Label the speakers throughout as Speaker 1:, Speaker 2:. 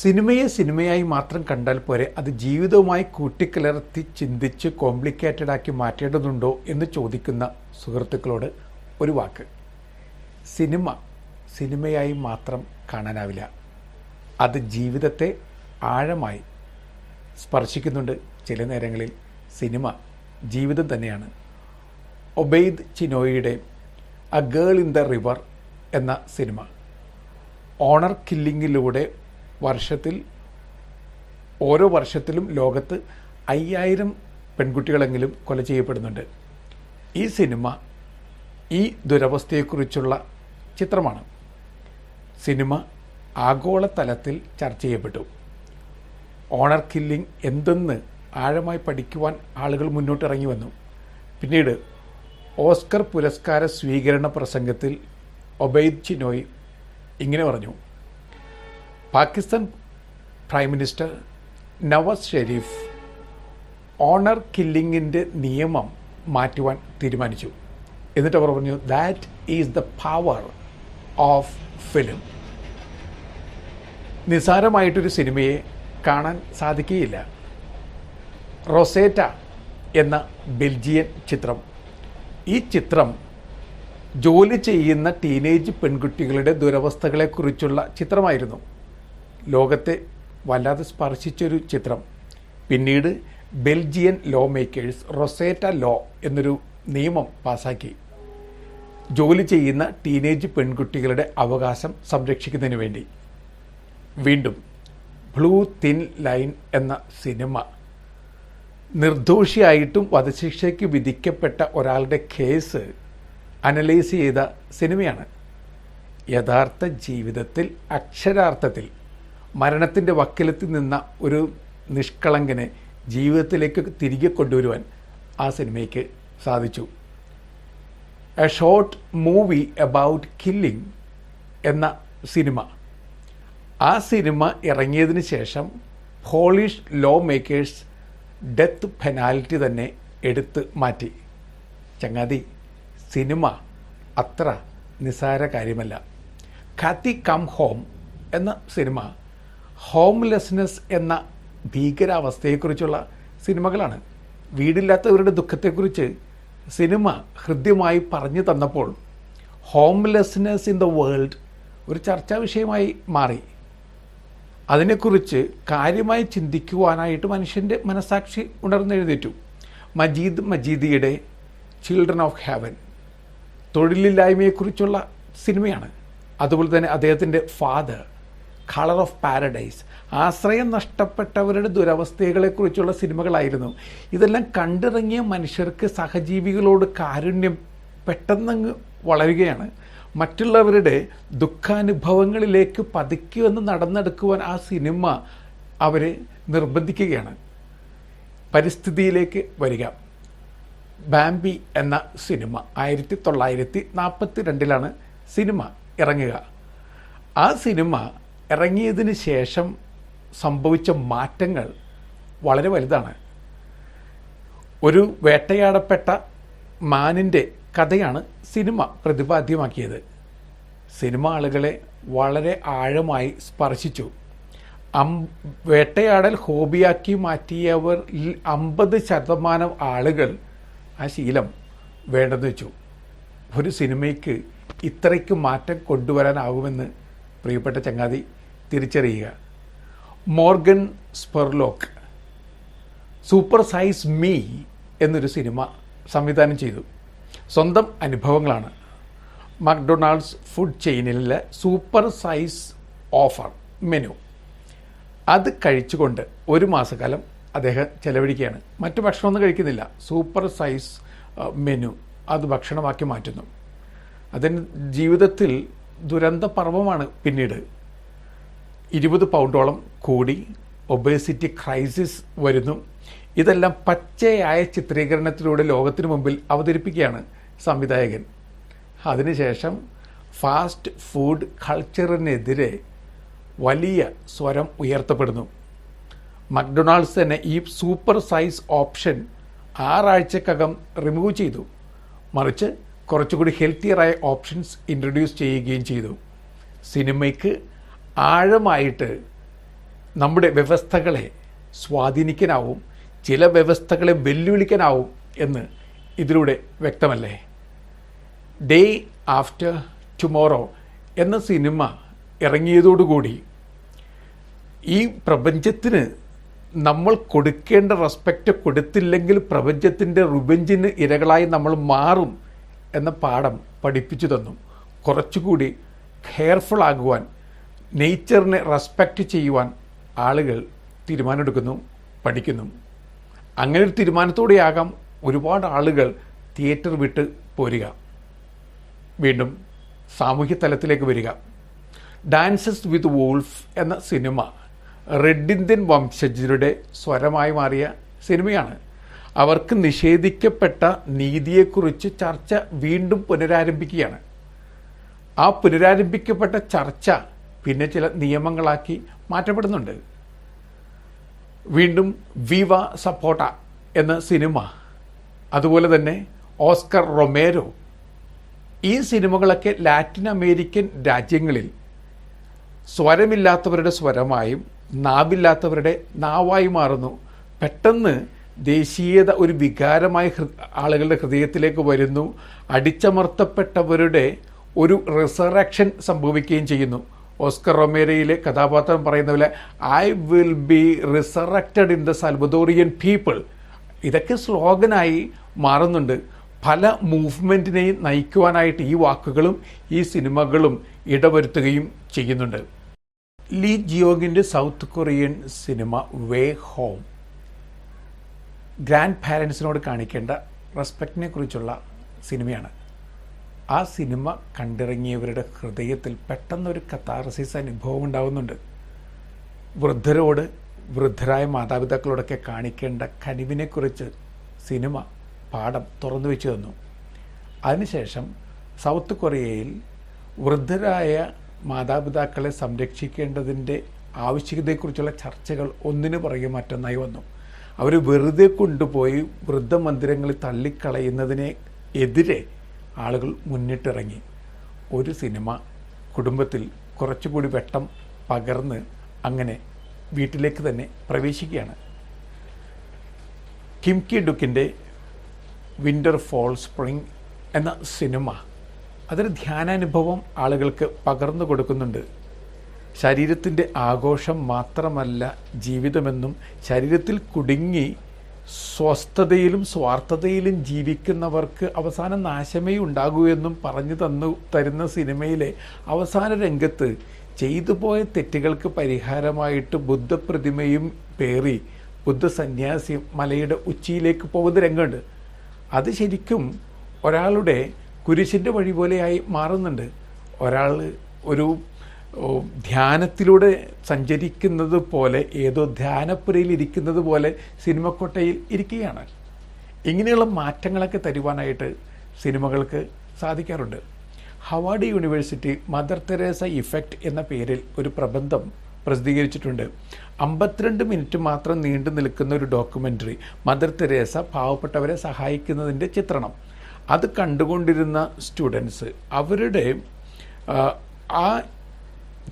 Speaker 1: സിനിമയെ സിനിമയായി മാത്രം കണ്ടാൽ പോരെ. അത് ജീവിതവുമായി കൂട്ടിക്കലർത്തി ചിന്തിച്ച് കോംപ്ലിക്കേറ്റഡ് ആക്കി മാറ്റേണ്ടതുണ്ടോ എന്ന് ചോദിക്കുന്ന സുഹൃത്തുക്കളോട് ഒരു വാക്ക്. സിനിമ സിനിമയായി മാത്രം കാണാനാവില്ല. അത് ജീവിതത്തെ ആഴമായി സ്പർശിക്കുന്നുണ്ട് ചില നേരങ്ങളിൽ. സിനിമ ജീവിതം തന്നെയാണ്. Obaid ചിനോയിയുടെ a girl in the river എന്ന സിനിമ. ഓണർ കില്ലിങ്ങിലൂടെ വർഷത്തിൽ ഓരോ വർഷത്തിലും ലോകത്ത് അയ്യായിരം പെൺകുട്ടികളെങ്കിലും കൊല ചെയ്യപ്പെടുന്നുണ്ട്. ഈ സിനിമ ഈ ദുരവസ്ഥയെക്കുറിച്ചുള്ള ചിത്രമാണ്. സിനിമ ആഗോളതലത്തിൽ ചർച്ച ചെയ്യപ്പെട്ടു. ഓണർ കില്ലിംഗ് എന്തെന്ന് ആഴമായി പഠിക്കുവാൻ ആളുകൾ മുന്നോട്ടിറങ്ങി വന്നു. പിന്നീട് ഓസ്കർ പുരസ്കാര സ്വീകരണ പ്രസംഗത്തിൽ ഒബൈദ് ചിനോയ് ഇങ്ങനെ പറഞ്ഞു. Pakistan prime minister Nawaz Sharif honour കില്ലിങ്ങിന്റെ നിയമം മാറ്റുവാൻ തീരുമാനിച്ചു. എന്നിട്ട് അവർ പറഞ്ഞു that is the power of film നിസാരമായിട്ടൊരു സിനിമയെ കാണാൻ സാധിക്കുകയില്ല. റൊസേറ്റ എന്ന ബെൽജിയൻ ചിത്രം. ഈ ചിത്രം ജോലി ചെയ്യുന്ന ടീനേജ് പെൺകുട്ടികളുടെ ദുരവസ്ഥകളെക്കുറിച്ചുള്ള ചിത്രമായിരുന്നു. ലോകത്തെ വല്ലാതെ സ്പർശിച്ചൊരു ചിത്രം. പിന്നീട് Belgian law makers Rosetta law എന്നൊരു നിയമം പാസാക്കി. ജോലി ചെയ്യുന്ന ടീനേജ് പെൺകുട്ടികളുടെ അവകാശം സംരക്ഷിക്കുന്നതിന് വേണ്ടി. വീണ്ടും ബ്ലൂ തിൻ ലൈൻ എന്ന സിനിമ. നിർദോഷിയായിട്ടും വധശിക്ഷയ്ക്ക് വിധിക്കപ്പെട്ട ഒരാളുടെ കേസ് അനലൈസ് ചെയ്ത സിനിമയാണ്. യഥാർത്ഥ ജീവിതത്തിൽ അക്ഷരാർത്ഥത്തിൽ മരണത്തിന്റെ വക്കിലെത്തി നിന്ന ഒരു നിഷ്കളങ്കനെ ജീവിതത്തിലേക്ക് തിരികെ കൊണ്ടുവരുവാൻ ആ സിനിമയ്ക്ക് സാധിച്ചു. A short movie about killing എന്ന സിനിമ. ആ സിനിമ ഇറങ്ങിയതിന് ശേഷം Polish law makers death penalty തന്നെ എടുത്ത് മാറ്റി. ചങ്ങാതി സിനിമ അത്ര നിസാര കാര്യമല്ല. കത്തി കം ഹോം എന്ന സിനിമ ഹോംലെസ്നെസ് എന്ന ഭീകരാവസ്ഥയെക്കുറിച്ചുള്ള സിനിമകളാണ്. വീടില്ലാത്തവരുടെ ദുഃഖത്തെക്കുറിച്ച് സിനിമ ഹൃദ്യമായി പറഞ്ഞു തന്നപ്പോൾ ഹോംലെസ്നെസ് ഇൻ ദ വേൾഡ് ഒരു ചർച്ചാ വിഷയമായി മാറി. അതിനെക്കുറിച്ച് കാര്യമായി ചിന്തിക്കുവാനായിട്ട് മനുഷ്യന്റെ മനസാക്ഷി ഉണർന്നെഴുന്നേറ്റു. മജീദ് മജീദിയുടെ ചിൽഡ്രൻ ഓഫ് ഹാവൻ തൊഴിലില്ലായ്മയെക്കുറിച്ചുള്ള സിനിമയാണ്. അതുപോലെ തന്നെ അദ്ദേഹത്തിന്റെ ഫാദർ കളർ ഓഫ് പാരഡൈസ് ആശ്രയം നഷ്ടപ്പെട്ടവരുടെ ദുരവസ്ഥകളെക്കുറിച്ചുള്ള സിനിമകളായിരുന്നു. ഇതെല്ലാം കണ്ടിറങ്ങിയ മനുഷ്യർക്ക് സഹജീവികളോട് കാരുണ്യം പെട്ടെന്നങ്ങ് വളരുകയാണ്. മറ്റുള്ളവരുടെ ദുഃഖാനുഭവങ്ങളിലേക്ക് പതുക്കിവന്ന് നടന്നെടുക്കുവാൻ ആ സിനിമ അവരെ നിർബന്ധിക്കുകയാണ്. പരിസ്ഥിതിയിലേക്ക് വരിക. ബാംബി എന്ന സിനിമ ആയിരത്തി തൊള്ളായിരത്തി നാൽപ്പത്തി രണ്ടിലാണ് സിനിമ ഇറങ്ങുക. ആ സിനിമ ഇറങ്ങിയതിന് ശേഷം സംഭവിച്ച മാറ്റങ്ങൾ വളരെ വലുതാണ്. ഒരു വേട്ടയാടപ്പെട്ട മാനിന്റെ കഥയാണ് സിനിമ പ്രതിപാദ്യമാക്കിയത്. സിനിമ ആളുകളെ വളരെ ആഴമായി സ്പർശിച്ചു. അം വേട്ടയാടൽ ഹോബിയാക്കി മാറ്റിയവർ അമ്പത് ശതമാനം ആളുകൾ ആ ശീലം വേണ്ടെന്ന് വെച്ചു. ഒരു സിനിമയ്ക്ക് ഇത്രയ്ക്ക് മാറ്റം കൊണ്ടുവരാനാകുമെന്ന് പ്രിയപ്പെട്ട ചങ്ങാതി തിരിച്ചറിയുക. Morgan Spurlock. Super size me എന്നൊരു സിനിമ സംവിധാനം ചെയ്തു. സ്വന്തം അനുഭവങ്ങളാണ്. മക്ഡൊണാൾഡ്സ് ഫുഡ് ചെയിനിലെ സൂപ്പർ സൈസ് ഓഫർ മെനു. അത് കഴിച്ചുകൊണ്ട് ഒരു മാസക്കാലം അദ്ദേഹം ചെലവഴിക്കുകയാണ്. മറ്റു ഭക്ഷണമൊന്നും കഴിക്കുന്നില്ല. സൂപ്പർ സൈസ് മെനു അത് ഭക്ഷണമാക്കി മാറ്റുന്നു. അതിന് ജീവിതത്തിൽ ദുരന്ത പർവമാണ് പിന്നീട്. ഇരുപത് പൗണ്ടോളം കൂടി ഒബേസിറ്റി ക്രൈസിസ് വരുന്നു. ഇതെല്ലാം പച്ചയായ ചിത്രീകരണത്തിലൂടെ ലോകത്തിന് മുമ്പിൽ അവതരിപ്പിക്കുകയാണ് സംവിധായകൻ. അതിനുശേഷം ഫാസ്റ്റ് ഫുഡ് കൾച്ചറിനെതിരെ വലിയ സ്വരം ഉയർത്തപ്പെടുന്നു. മക്ഡൊണാൾഡ്സ് തന്നെ ഈ സൂപ്പർ സൈസ് ഓപ്ഷൻ ആറാഴ്ചക്കകം റിമൂവ് ചെയ്തു. മറിച്ച് കുറച്ചുകൂടി ഹെൽത്തിയറായ ഓപ്ഷൻസ് ഇൻട്രൊഡ്യൂസ് ചെയ്യുകയും ചെയ്തു. സിനിമയ്ക്ക് ആഴമായിട്ട് നമ്മുടെ വ്യവസ്ഥകളെ സ്വാധീനിക്കാനാവും ചില വ്യവസ്ഥകളെ വെല്ലുവിളിക്കാനാവും എന്ന് ഇതിലൂടെ വ്യക്തമല്ലേ? ഡേ ആഫ്റ്റർ ടുമോറോ എന്ന സിനിമ ഇറങ്ങിയതോടുകൂടി ഈ പ്രപഞ്ചത്തിന് നമ്മൾ കൊടുക്കേണ്ട റെസ്പെക്റ്റ് കൊടുത്തില്ലെങ്കിൽ പ്രപഞ്ചത്തിന്റെ റുബഞ്ചിന് ഇരകളായി നമ്മൾ മാറും എന്ന പാഠം പഠിപ്പിച്ചു തന്നു. കുറച്ചുകൂടി കെയർഫുൾ ആകുവാൻ നേച്ചറിനെ റെസ്പെക്റ്റ് ചെയ്യുവാൻ ആളുകൾ തീരുമാനമെടുക്കുന്നു പഠിക്കുന്നു. അങ്ങനെ ഒരു തീരുമാനത്തോടെയാകാം ഒരുപാട് ആളുകൾ തിയേറ്റർ വിട്ട് പോരുക. വീണ്ടും സാമൂഹ്യ തലത്തിലേക്ക് വരിക. ഡാൻസസ് വിത്ത് വോൾഫ് എന്ന സിനിമ റെഡ് ഇന്ത്യൻ വംശജരുടെ സ്വരമായി മാറിയ സിനിമയാണ്. അവർക്ക് നിഷേധിക്കപ്പെട്ട നീതിയെക്കുറിച്ച് ചർച്ച വീണ്ടും പുനരാരംഭിക്കുകയാണ്. ആ പുനരാരംഭിക്കപ്പെട്ട ചർച്ച പിന്നെ ചില നിയമങ്ങളാക്കി മാറ്റപ്പെടുന്നുണ്ട്. വീണ്ടും വിവ സപ്പോട്ട എന്ന സിനിമ. അതുപോലെ തന്നെ ഓസ്കർ റൊമേരോ. ഈ സിനിമകളൊക്കെ ലാറ്റിൻ അമേരിക്കൻ രാജ്യങ്ങളിൽ സ്വരമില്ലാത്തവരുടെ സ്വരമായും നാവില്ലാത്തവരുടെ നാവായി മാറുന്നു. പെട്ടെന്ന് ദേശീയത ഒരു വികാരമായി ആളുകളുടെ ഹൃദയത്തിലേക്ക് വരുന്നു. അടിച്ചമർത്തപ്പെട്ടവരുടെ ഒരു റിസറക്ഷൻ സംഭവിക്കുകയും ചെയ്യുന്നു. ഓസ്കർ റൊമേരയിലെ കഥാപാത്രം പറയുന്ന പോലെ I will be resurrected in the Salvadorian people ഇതൊക്കെ സ്ലോഗനായി മാറുന്നുണ്ട്. പല മൂവ്മെന്റിനെയും നയിക്കുവാനായിട്ട് ഈ വാക്കുകളും ഈ സിനിമകളും ഇടവരുത്തുകയും ചെയ്യുന്നുണ്ട്. Lee ജിയോഗിന്റെ South Korean cinema way home grand പാരൻസിനോട് കാണിക്കേണ്ട റെസ്പെക്റ്റിനെ കുറിച്ചുള്ള സിനിമയാണ്. ആ സിനിമ കണ്ടിറങ്ങിയവരുടെ ഹൃദയത്തിൽ പെട്ടെന്നൊരു കത്താറസിസ് അനുഭവം ഉണ്ടാകുന്നുണ്ട് വൃദ്ധരോട് വൃദ്ധരായ മാതാപിതാക്കളോടൊക്കെ കാണിക്കേണ്ട കനിവിനെക്കുറിച്ച് സിനിമ പാഠം തുറന്നു വെച്ച് തന്നു. അതിനുശേഷം സൗത്ത് കൊറിയയിൽ വൃദ്ധരായ മാതാപിതാക്കളെ സംരക്ഷിക്കേണ്ടതിന്റെ ആവശ്യകതയെക്കുറിച്ചുള്ള ചർച്ചകൾ ഒന്നിനു പുറകെ മറ്റൊന്നായി വന്നു. അവർ വെറുതെ കൊണ്ടുപോയി വൃദ്ധമന്ദിരങ്ങളിൽ തള്ളിക്കളയുന്നതിനെ എതിരെ ആളുകൾ മുന്നിട്ടിറങ്ങി. ഒരു സിനിമ കുടുംബത്തിൽ കുറച്ചുകൂടി വെട്ടം പകർന്ന് അങ്ങനെ വീട്ടിലേക്ക് തന്നെ പ്രവേശിക്കുകയാണ്. കിംകി ഡുക്കിന്റെ വിന്റർ ഫോൾ സ്പ്രിംഗ് എന്ന സിനിമ അതൊരു ധ്യാനാനുഭവം ആളുകൾക്ക് പകർന്നു കൊടുക്കുന്നുണ്ട്. ശരീരത്തിന്റെ ആഘോഷം മാത്രമല്ല ജീവിതമെന്നും ശരീരത്തിൽ കുടുങ്ങി സ്വസ്ഥതയിലും സ്വാർത്ഥതയിലും ജീവിക്കുന്നവർക്ക് അവസാന നാശമേ ഉണ്ടാകൂ എന്നും പറഞ്ഞു തന്നു തരുന്ന സിനിമയിലെ അവസാന രംഗത്ത് ചെയ്തു പോയ തെറ്റുകൾക്ക് പരിഹാരമായിട്ട് ബുദ്ധപ്രതിമയും പേറി ബുദ്ധ സന്യാസി മലയുടെ ഉച്ചിയിലേക്ക് പോകുന്ന രംഗമുണ്ട്. അത് ശരിക്കും ഒരാളുടെ കുരിശിന്റെ വഴി പോലെയായി മാറുന്നുണ്ട്. ഒരാൾ ഒരു ധ്യാനത്തിലൂടെ സഞ്ചരിക്കുന്നത് പോലെ ഏതോ ധ്യാനപ്പുരയിൽ ഇരിക്കുന്നത് പോലെ സിനിമക്കൊട്ടയിൽ ഇരിക്കുകയാണ്. ഇങ്ങനെയുള്ള മാറ്റങ്ങളൊക്കെ തരുവാനായിട്ട് സിനിമകൾക്ക് സാധിക്കാറുണ്ട്. Harvard university Mother Teresa effect എന്ന പേരിൽ ഒരു പ്രബന്ധം പ്രസിദ്ധീകരിച്ചിട്ടുണ്ട്. അമ്പത്തിരണ്ട് മിനിറ്റ് മാത്രം നീണ്ടു നിൽക്കുന്ന ഒരു ഡോക്യുമെന്ററി മദർ തെരേസ പാവപ്പെട്ടവരെ സഹായിക്കുന്നതിന്റെ ചിത്രണം. അത് കണ്ടുകൊണ്ടിരുന്ന സ്റ്റുഡൻസ് അവരുടെ ആ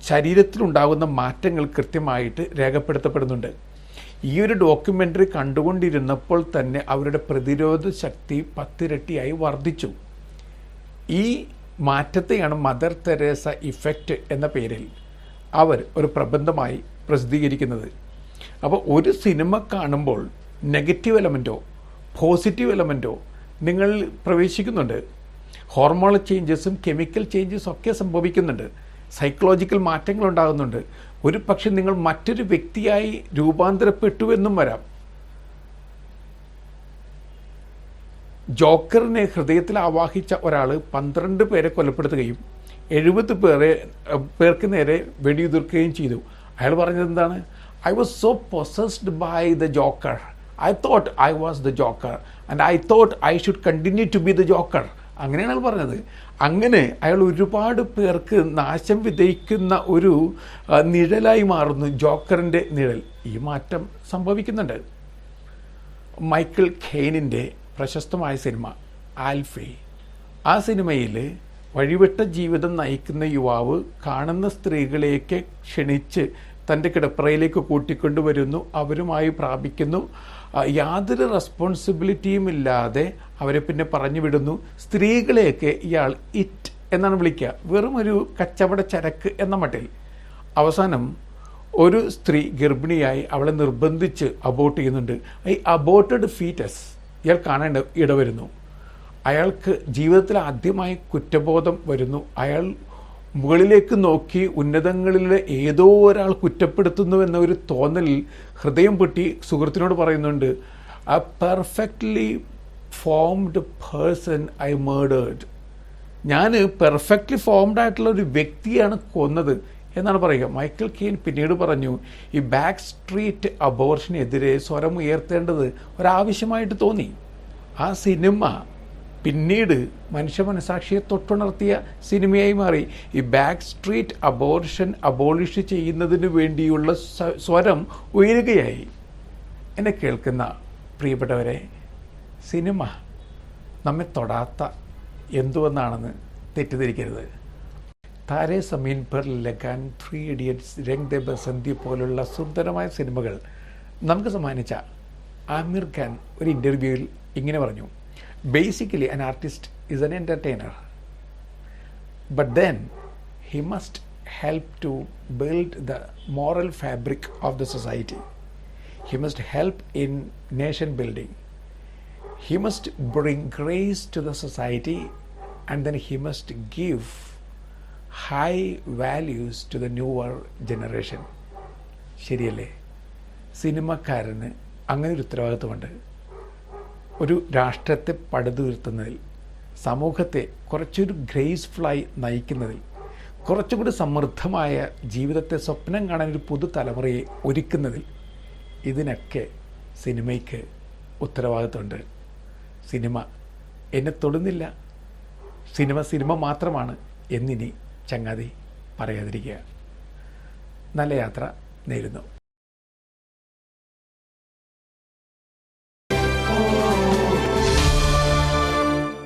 Speaker 1: ശരീരത്തിലുണ്ടാകുന്ന മാറ്റങ്ങൾ കൃത്യമായിട്ട് രേഖപ്പെടുത്തപ്പെടുന്നുണ്ട്. ഈ ഒരു ഡോക്യുമെന്ററി കണ്ടുകൊണ്ടിരുന്നപ്പോൾ തന്നെ അവരുടെ പ്രതിരോധ ശക്തി പത്തിരട്ടിയായി വർദ്ധിച്ചു. ഈ മാറ്റത്തെയാണ് മദർ തെരേസ ഇഫക്റ്റ് എന്ന പേരിൽ അവർ ഒരു പ്രബന്ധമായി പ്രസിദ്ധീകരിക്കുന്നത്. അപ്പോൾ ഒരു സിനിമ കാണുമ്പോൾ നെഗറ്റീവ് എലമെന്റോ പോസിറ്റീവ് എലമെന്റോ നിങ്ങൾ പ്രവേശിക്കുന്നുണ്ട്. ഹോർമോണൽ ചേഞ്ചസും കെമിക്കൽ ചേഞ്ചസും ഒക്കെ സംഭവിക്കുന്നുണ്ട്. സൈക്കോളജിക്കൽ മാറ്റങ്ങൾ ഉണ്ടാകുന്നുണ്ട് ഒരു പക്ഷെ നിങ്ങൾ മറ്റൊരു വ്യക്തിയായി രൂപാന്തരപ്പെട്ടു എന്നും വരാം. ജോക്കറിനെ ഹൃദയത്തിൽ ആവാഹിച്ച ഒരാൾ പന്ത്രണ്ട് പേരെ കൊലപ്പെടുത്തുകയും എഴുപത് പേരെ പേർക്ക് നേരെ വെടിയുതിർക്കുകയും ചെയ്തു. അയാൾ പറഞ്ഞത് എന്താണ്? I was so possessed by the joker I thought I was the joker and I thought I should continue to be the joker അങ്ങനെയാണ് അയാൾ പറഞ്ഞത്. അങ്ങനെ അയാൾ ഒരുപാട് പേർക്ക് നാശം വിതയ്ക്കുന്ന ഒരു നിഴലായി മാറുന്നു. ജോക്കറിന്റെ നിഴൽ. ഈ മാറ്റം സംഭവിക്കുന്നുണ്ട്. മൈക്കിൾ ഖെയ്നിന്റെ പ്രശസ്തമായ സിനിമ ആൽഫേ. ആ സിനിമയിൽ വഴിവിട്ട ജീവിതം നയിക്കുന്ന യുവാവ് കാണുന്ന സ്ത്രീകളെയൊക്കെ ക്ഷണിച്ച് തന്റെ കിടപ്പറയിലേക്ക് കൂട്ടിക്കൊണ്ടുവരുന്നു. അവരുമായി പ്രാപിക്കുന്നു. യാതൊരു റെസ്പോൺസിബിലിറ്റിയും ഇല്ലാതെ അവരെ പിന്നെ പറഞ്ഞു വിടുന്നു സ്ത്രീകളെയൊക്കെ ഇയാൾ ഇറ്റ് എന്നാണ് വിളിക്കുക. വെറും ഒരു കച്ചവട ചരക്ക് എന്ന മട്ടിൽ. അവസാനം ഒരു സ്ത്രീ ഗർഭിണിയായി അവളെ നിർബന്ധിച്ച് അബോട്ട് ചെയ്യുന്നുണ്ട്. ഈ അബോട്ടഡ് ഫീറ്റസ് ഇയാൾ കാണേണ്ട ഇടവരുന്നു. അയാൾക്ക് ജീവിതത്തിൽ ആദ്യമായി കുറ്റബോധം വരുന്നു. അയാൾ മുകളിലേക്ക് നോക്കി ഉന്നതങ്ങളിലെ ഏതോ ഒരാൾ കുറ്റപ്പെടുത്തുന്നു എന്ന ഒരു തോന്നലിൽ ഹൃദയം പൊട്ടി സുഹൃത്തിനോട് പറയുന്നുണ്ട് ആ perfectly formed person I made ഞാൻ പെർഫെക്റ്റ്ലി ഫോംഡ് ആയിട്ടുള്ള ഒരു വ്യക്തിയാണ് കൊന്നത് എന്നാണ് പറയുക. മൈക്കിൾ കെയിൻ പിന്നീട് പറഞ്ഞു ഈ ബാക്ക് സ്ട്രീറ്റ് അബോർഷനെതിരെ സ്വരം ഉയർത്തേണ്ടത് ഒരാവശ്യമായിട്ട് തോന്നി. ആ സിനിമ പിന്നീട് മനുഷ്യ മനസാക്ഷിയെ തൊട്ടുണർത്തിയ സിനിമയായി മാറി. ഈ ബാക്ക് സ്ട്രീറ്റ് അബോർഷൻ അബോളിഷ് ചെയ്യുന്നതിന് വേണ്ടിയുള്ള സ്വരം ഉയരുകയായി. എന്നെ കേൾക്കുന്ന പ്രിയപ്പെട്ടവരെ സിനിമ നമ്മെ തൊടാത്ത എന്തുവെന്നാണെന്ന് തെറ്റിദ്ധരിക്കരുത്. താരേ സമീൻ പെർ ലഗാൻ ത്രീ ഇഡിയറ്റ്സ് രംഗ് ദേ ബസന്തി പോലുള്ള സുന്ദരമായ സിനിമകൾ നമുക്ക് സമ്മാനിച്ച ആമിർ ഖാൻ ഒരു ഇന്റർവ്യൂവിൽ ഇങ്ങനെ പറഞ്ഞു. Basically an artist is an entertainer but then he must help to build the moral fabric of the society. He must help in nation building. He must bring grace to the society and then he must give high values to the newer generation. ശരിയല്ലേ സിനിമക്കാരന് അങ്ങനെ ഒരു ഉത്തരവാദിത്വമുണ്ട് ഒരു രാഷ്ട്രത്തെ പടുതുയർത്തുന്നതിൽ സമൂഹത്തെ കുറച്ചൊരു ഗ്രേസ്ഫുള്ളായി നയിക്കുന്നതിൽ കുറച്ചുകൂടി സമൃദ്ധമായ ജീവിതത്തെ സ്വപ്നം കാണാൻ ഒരു പുതുതലമുറയെ ഒരുക്കുന്നതിൽ ഇതിനൊക്കെ സിനിമയ്ക്ക് ഉത്തരവാദിത്വമുണ്ട്. സിനിമ എന്നെ തൊടുന്നില്ല. സിനിമ സിനിമ മാത്രമാണ് എന്നിനി ചങ്ങാതി പറയാതിരിക്കുക. നല്ല യാത്ര നേരുന്നു.